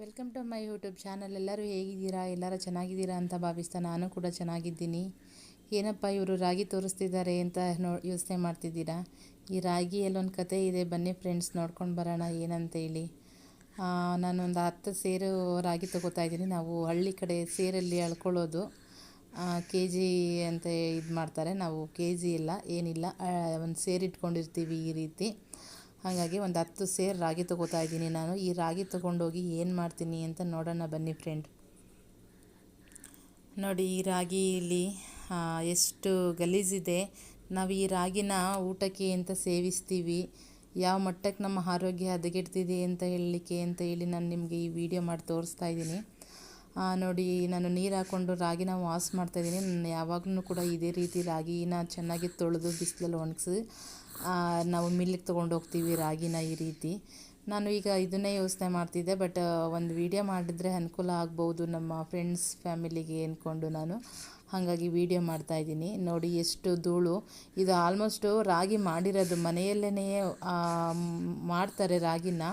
Welcome to my YouTube channel ಎಲ್ಲರೂ ಹೇಗಿದ್ದೀರಾ? ಎಲ್ಲರೂ ಚೆನ್ನಾಗಿದ್ದೀರಾ ಅಂತ ಭಾವಿಸ್ತಾ ನಾನು ಕೂಡ ಚೆನ್ನಾಗಿದ್ದೀನಿ. ಏನಪ್ಪ ಇವರು ರಾಗಿ ತೋರಿಸ್ತಿದ್ದಾರೆ ಅಂತ ನೋ ಯೋಚನೆ ಮಾಡ್ತಿದ್ದೀರಾ? ಈ ರಾಗಿಯಲ್ಲೊಂದು ಕತೆ ಇದೆ. ಬನ್ನಿ ಫ್ರೆಂಡ್ಸ್ ನೋಡ್ಕೊಂಡು ಬರೋಣ ಏನಂತ ಹೇಳಿ. ನಾನೊಂದು ಹತ್ತು ಸೇರು ರಾಗಿ ತೊಗೋತಾ ಇದ್ದೀನಿ. ನಾವು ಹಳ್ಳಿ ಕಡೆ ಸೇರಲ್ಲಿ ಅಳ್ಕೊಳ್ಳೋದು. ಕೆ ಜಿ ಅಂತ ಇದು ಮಾಡ್ತಾರೆ. ನಾವು ಕೆ ಜಿ ಇಲ್ಲ, ಏನಿಲ್ಲ. ಒಂದು ಸೇರಿಟ್ಕೊಂಡಿರ್ತೀವಿ ಈ ರೀತಿ. ಹಾಗಾಗಿ ಒಂದು ಹತ್ತು ಸೇರು ರಾಗಿ ತೊಗೋತಾ ಇದ್ದೀನಿ ನಾನು. ಈ ರಾಗಿ ತೊಗೊಂಡೋಗಿ ಏನು ಮಾಡ್ತೀನಿ ಅಂತ ನೋಡೋಣ ಬನ್ನಿ ಫ್ರೆಂಡ್ ನೋಡಿ, ಈ ರಾಗಿಲಿ ಎಷ್ಟು ಗಲೀಜಿದೆ. ನಾವು ಈ ರಾಗಿನ ಊಟಕ್ಕೆ ಅಂತ ಸೇವಿಸ್ತೀವಿ, ಯಾವ ಮಟ್ಟಕ್ಕೆ ನಮ್ಮ ಆರೋಗ್ಯ ಹದಗೆಡ್ತಿದೆ ಅಂತ ಹೇಳಲಿಕ್ಕೆ ಅಂತ ಹೇಳಿ ನಾನು ನಿಮಗೆ ಈ ವಿಡಿಯೋ ಮಾಡಿ ತೋರಿಸ್ತಾ ಇದ್ದೀನಿ. ನೋಡಿ, ನಾನು ನೀರು ಹಾಕ್ಕೊಂಡು ರಾಗಿನ ವಾಶ್ ಮಾಡ್ತಾಯಿದ್ದೀನಿ ನಾನು ಯಾವಾಗಲೂ ಕೂಡ ಇದೇ ರೀತಿ ರಾಗಿನ ಚೆನ್ನಾಗಿ ತೊಳೆದು ಬಿಸಿಲಲ್ಲಿ ಒಣಗಿಸಿ ನಾವು ಮಿಲ್ಲಿಗೆ ತೊಗೊಂಡು ಹೋಗ್ತೀವಿ ರಾಗಿನ ಈ ರೀತಿ. ನಾನು ಈಗ ಇದನ್ನೇ ಯೋಚನೆ ಮಾಡ್ತಿದ್ದೆ, ಬಟ್ ಒಂದು ವಿಡಿಯೋ ಮಾಡಿದರೆ ಅನುಕೂಲ ಆಗ್ಬೋದು ನಮ್ಮ ಫ್ರೆಂಡ್ಸ್, ಫ್ಯಾಮಿಲಿಗೆ ಅಂದ್ಕೊಂಡು ನಾನು. ಹಾಗಾಗಿ ವೀಡಿಯೋ ಮಾಡ್ತಾಯಿದ್ದೀನಿ ನೋಡಿ, ಎಷ್ಟು ಧೂಳು. ಇದು ಆಲ್ಮೋಸ್ಟು ರಾಗಿ ಮಾಡಿರೋದು ಮನೆಯಲ್ಲೇ ಮಾಡ್ತಾರೆ ರಾಗಿನ.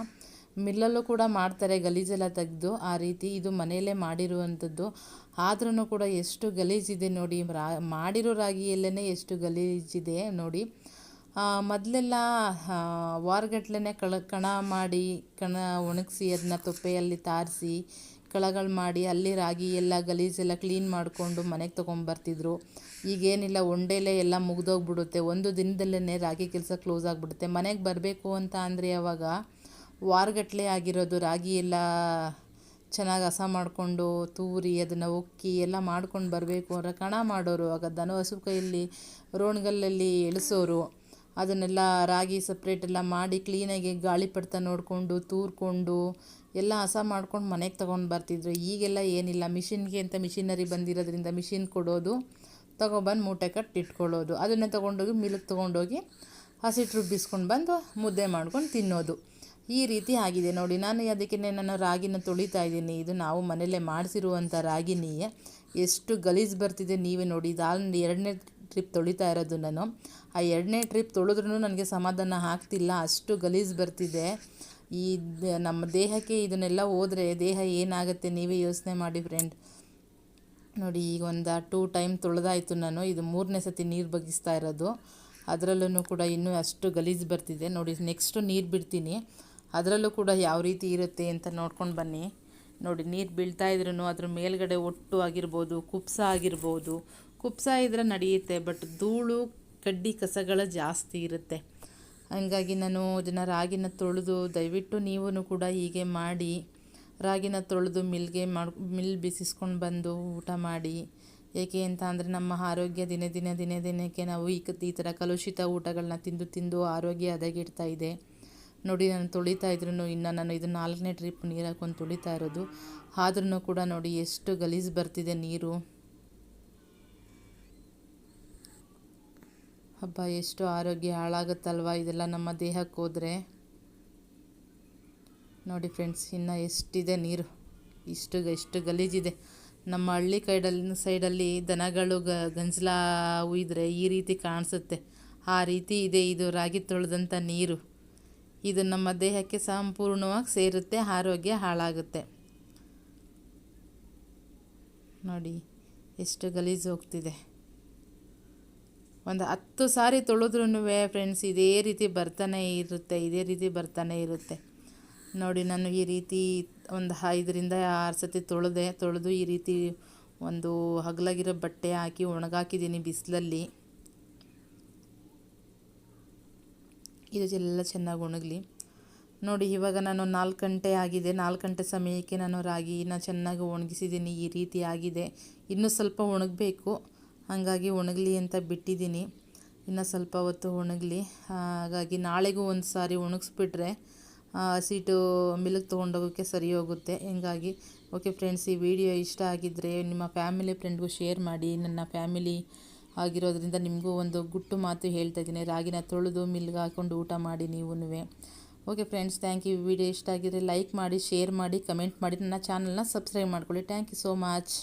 ಮಿಲ್ಲಲ್ಲೂ ಕೂಡ ಮಾಡ್ತಾರೆ, ಗಲೀಜೆಲ್ಲ ತೆಗೆದು ಆ ರೀತಿ ಇದು ಮನೆಯಲ್ಲೇ ಮಾಡಿರುವಂಥದ್ದು. ಆದ್ರೂ ಕೂಡ ಎಷ್ಟು ಗಲೀಜಿದೆ ನೋಡಿ, ರಾ, ಮಾಡಿರೋ ರಾಗಿಯಲ್ಲೇ ಎಷ್ಟು ಗಲೀಜಿದೆ ನೋಡಿ. ಮೊದಲೆಲ್ಲ ವಾರಗಟ್ಲೆ ಕಳ, ಕಣ ಮಾಡಿ, ಕಣ ಒಣಗಿಸಿ ಅದನ್ನ ತೊಪ್ಪೆಯಲ್ಲಿ ತಾರಿಸಿ, ಕಳಗಳು ಮಾಡಿ ಅಲ್ಲಿ ರಾಗಿ ಎಲ್ಲ ಗಲೀಜೆಲ್ಲ ಕ್ಲೀನ್ ಮಾಡಿಕೊಂಡು ಮನೆಗೆ ತೊಗೊಂಬರ್ತಿದ್ರು. ಈಗೇನಿಲ್ಲ, ಒಂಡೇಲೆ ಎಲ್ಲ ಮುಗ್ದೋಗ್ಬಿಡುತ್ತೆ. ಒಂದು ದಿನದಲ್ಲೇ ರಾಗಿ ಕೆಲಸ ಕ್ಲೋಸ್ ಆಗಿಬಿಡುತ್ತೆ. ಮನೆಗೆ ಬರಬೇಕು ಅಂತ ಅಂದರೆ ಅವಾಗ ವಾರಗಟ್ಟಲೆ ಆಗಿರೋದು, ರಾಗಿ ಎಲ್ಲ ಚೆನ್ನಾಗಿ ಹಸ ಮಾಡಿಕೊಂಡು ತೂರಿ ಅದನ್ನು ಉಕ್ಕಿ ಎಲ್ಲ ಮಾಡ್ಕೊಂಡು ಬರಬೇಕು ಅಂದರೆ ಕಣ ಮಾಡೋರು. ಆಗ ದನ ಹಸು ಕೈಯಲ್ಲಿ ರೋಣ್ಗಲ್ಲಲ್ಲಿ ಎಳಸೋರು. ಅದನ್ನೆಲ್ಲ ರಾಗಿ ಸಪ್ರೇಟೆಲ್ಲ ಮಾಡಿ ಕ್ಲೀನಾಗಿ ಗಾಳಿ ಪಡ್ತಾ ನೋಡಿಕೊಂಡು, ತೂರ್ಕೊಂಡು ಎಲ್ಲ ಹಸ ಮಾಡ್ಕೊಂಡು ಮನೆಗೆ ತೊಗೊಂಡು ಬರ್ತಿದ್ರು. ಈಗೆಲ್ಲ ಏನಿಲ್ಲ. ಮಿಷಿನ್ಗೆ ಅಂತ ಮಿಷಿನರಿ ಬಂದಿರೋದ್ರಿಂದ ಮಿಷಿನ್ ಕೊಡೋದು, ತೊಗೊಬಂದು ಮೂಟೆ ಕಟ್ಟಿ ಇಟ್ಕೊಳ್ಳೋದು. ಅದನ್ನೇ ತೊಗೊಂಡೋಗಿ ಮಿಲ್ಗೆ ತೊಗೊಂಡೋಗಿ ಹಸಿಟ್ಟು ರುಬ್ಬಿಸ್ಕೊಂಡು ಬಂದು ಮುದ್ದೆ ಮಾಡ್ಕೊಂಡು ತಿನ್ನೋದು. ಈ ರೀತಿ ಆಗಿದೆ. ನೋಡಿ, ನಾನು ಅದಕ್ಕೆ ನಾನು ರಾಗಿನ ತೊಳಿತಾ ಇದ್ದೀನಿ. ಇದು ನಾವು ಮನೆಯಲ್ಲೇ ಮಾಡಿಸಿರುವಂಥ ರಾಗಿನಿಯೇ ಎಷ್ಟು ಗಲೀಜು ಬರ್ತಿದೆ ನೀವೇ ನೋಡಿ. ಇದು ಎರಡನೇ ಟ್ರಿಪ್ ತೊಳಿತಾ ಇರೋದು ನಾನು. ಆ ಎರಡನೇ ಟ್ರಿಪ್ ತೊಳೆದ್ರೂ ನನಗೆ ಸಮಾಧಾನ ಆಗ್ತಿಲ್ಲ. ಅಷ್ಟು ಗಲೀಜು ಬರ್ತಿದೆ. ಈ ನಮ್ಮ ದೇಹಕ್ಕೆ ಇದನ್ನೆಲ್ಲ ಹೋದರೆ ದೇಹ ಏನಾಗುತ್ತೆ ನೀವೇ ಯೋಚನೆ ಮಾಡಿ ಫ್ರೆಂಡ್ ನೋಡಿ, ಈಗ ಒಂದು ಟೂ ಟೈಮ್ ತೊಳೆದಾಯಿತು ನಾನು. ಇದು ಮೂರನೇ ಸತಿ ನೀರು ಬಗ್ಗಿಸ್ತಾ ಇರೋದು. ಅದರಲ್ಲೂ ಕೂಡ ಇನ್ನೂ ಅಷ್ಟು ಗಲೀಜು ಬರ್ತಿದೆ. ನೋಡಿ ನೆಕ್ಸ್ಟು ನೀರು ಬಿಡ್ತೀನಿ. ಅದರಲ್ಲೂ ಕೂಡ ಯಾವ ರೀತಿ ಇರುತ್ತೆ ಅಂತ ನೋಡ್ಕೊಂಡು ಬನ್ನಿ. ನೋಡಿ, ನೀರು ಬೀಳ್ತಾ ಇದ್ರೂ ಅದ್ರ ಮೇಲ್ಗಡೆ ಒಟ್ಟು ಆಗಿರ್ಬೋದು, ಕುಪ್ಸ ಆಗಿರ್ಬೋದು. ಕುಪ್ಸ ಇದ್ರೆ ನಡೆಯುತ್ತೆ, ಬಟ್ ಧೂಳು, ಕಡ್ಡಿ ಕಸಗಳ ಜಾಸ್ತಿ ಇರುತ್ತೆ. ಹಂಗಾಗಿ ನಾನು ಇದನ್ನು ರಾಗಿನ ತೊಳೆದು, ದಯವಿಟ್ಟು ನೀವೂ ಕೂಡ ಹೀಗೆ ಮಾಡಿ, ರಾಗಿನ ತೊಳೆದು ಮಿಲ್ಗೆ ಮಾಡಿ, ಮಿಲ್ ಬಿಸಿಸ್ಕೊಂಡು ಬಂದು ಊಟ ಮಾಡಿ. ಏಕೆ ಅಂತ ಅಂದರೆ ನಮ್ಮ ಆರೋಗ್ಯ ದಿನೇ ದಿನ ದಿನೇ ದಿನಕ್ಕೆ ನಾವು ಈ ಈ ಥರ ಕಲುಷಿತ ಊಟಗಳನ್ನ ತಿಂದು ತಿಂದು ಆರೋಗ್ಯ ಹದಗೆಡ್ತಾ ಇದೆ. ನೋಡಿ ನಾನು ತೊಳಿತಾ ಇದ್ರೂ ಇನ್ನು ನಾನು ಇದು ನಾಲ್ಕನೇ ಟ್ರಿಪ್ ನೀರು ಹಾಕೊಂಡು ತೊಳಿತಾ ಇರೋದು. ಆದ್ರೂ ಕೂಡ ನೋಡಿ ಎಷ್ಟು ಗಲೀಜು ಬರ್ತಿದೆ ನೀರು. ಹಬ್ಬ ಎಷ್ಟು ಆರೋಗ್ಯ ಹಾಳಾಗುತ್ತಲ್ವ ಇದೆಲ್ಲ ನಮ್ಮ ದೇಹಕ್ಕೆ ಹೋದರೆ. ನೋಡಿ ಫ್ರೆಂಡ್ಸ್, ಇನ್ನು ಎಷ್ಟಿದೆ ನೀರು. ಇಷ್ಟು ಎಷ್ಟು ಗಲೀಜಿದೆ. ನಮ್ಮ ಹಳ್ಳಿ ಕೈಡಲ್ಲಿ, ಸೈಡಲ್ಲಿ ದನಗಳು ಗ, ಗಂಜಲ ಉಯ್ದರೆ ಈ ರೀತಿ ಕಾಣಿಸುತ್ತೆ. ಆ ರೀತಿ ಇದೆ ಇದು ರಾಗಿ ತೊಳೆದಂಥ ನೀರು. ಇದು ನಮ್ಮ ದೇಹಕ್ಕೆ ಸಂಪೂರ್ಣವಾಗಿ ಸೇರುತ್ತೆ, ಆರೋಗ್ಯ ಹಾಳಾಗುತ್ತೆ. ನೋಡಿ, ಎಷ್ಟು ಗಲೀಜು ಹೋಗ್ತಿದೆ. ಒಂದು ಹತ್ತು ಸಾರಿ ತೊಳೆದ್ರೂ ಫ್ರೆಂಡ್ಸ್, ಇದೇ ರೀತಿ ಬರ್ತಾನೆ ಇರುತ್ತೆ, ಇದೇ ರೀತಿ ಬರ್ತಾನೆ ಇರುತ್ತೆ. ನೋಡಿ, ನಾನು ಈ ರೀತಿ ಒಂದು ಐದರಿಂದ ಆರು ಸತಿ ತೊಳೆದೆ, ತೊಳೆದು ಈ ರೀತಿ ಒಂದು ಹಗಲಾಗಿರೋ ಬಟ್ಟೆ ಹಾಕಿ ಒಣಗಾಕಿದ್ದೀನಿ ಬಿಸಿಲಲ್ಲಿ. ಇದು ಎಲ್ಲ ಚೆನ್ನಾಗಿ ಒಣಗಲಿ. ನೋಡಿ, ಇವಾಗ ನಾನು ನಾಲ್ಕು ಗಂಟೆ ಆಗಿದೆ. ನಾಲ್ಕು ಗಂಟೆ ಸಮಯಕ್ಕೆ ನಾನು ರಾಗಿನ ಚೆನ್ನಾಗಿ ಒಣಗಿಸಿದ್ದೀನಿ ಈ ರೀತಿ ಆಗಿದೆ. ಇನ್ನೂ ಸ್ವಲ್ಪ ಒಣಗಬೇಕು. ಹಾಗಾಗಿ ಒಣಗಲಿ ಅಂತ ಬಿಟ್ಟಿದ್ದೀನಿ ಇನ್ನು ಸ್ವಲ್ಪ ಹೊತ್ತು ಒಣಗಲಿ. ಹಾಗಾಗಿ ನಾಳೆಗೂ ಒಂದು ಸಾರಿ ಒಣಗಿಸ್ಬಿಟ್ರೆ ಸೀಟು ಮಿಲ್ಕ್ ತೊಗೊಂಡೋಗೋಕ್ಕೆ ಸರಿ ಹೋಗುತ್ತೆ. ಹಿಂಗಾಗಿ, ಓಕೆ ಫ್ರೆಂಡ್ಸ್, ಈ ವಿಡಿಯೋ ಇಷ್ಟ ಆಗಿದ್ದರೆ ನಿಮ್ಮ ಫ್ಯಾಮಿಲಿ ಫ್ರೆಂಡ್ಗೂ ಶೇರ್ ಮಾಡಿ. ನನ್ನ ಫ್ಯಾಮಿಲಿ ಆಗಿರೋದ್ರಿಂದ ನಿಮಗೂ ಒಂದು ಗುಟ್ಟು ಮಾತು ಹೇಳ್ತಾ ಇದ್ದೀನಿ. ರಾಗಿನ ತೊಳೆದು ಮಿಲ್ಗೆ ಹಾಕ್ಕೊಂಡು ಊಟ ಮಾಡಿ ನೀವು okay friends, thank you. Video ಇಷ್ಟ ಆಗಿದ್ರೆ ಲೈಕ್ ಮಾಡಿ, ಶೇರ್ ಮಾಡಿ, ಕಮೆಂಟ್ ಮಾಡಿ. ನನ್ನ ಚಾನಲ್ನ ಸಬ್ಸ್ಕ್ರೈಬ್ ಮಾಡ್ಕೊಳ್ಳಿ. Thank you so much.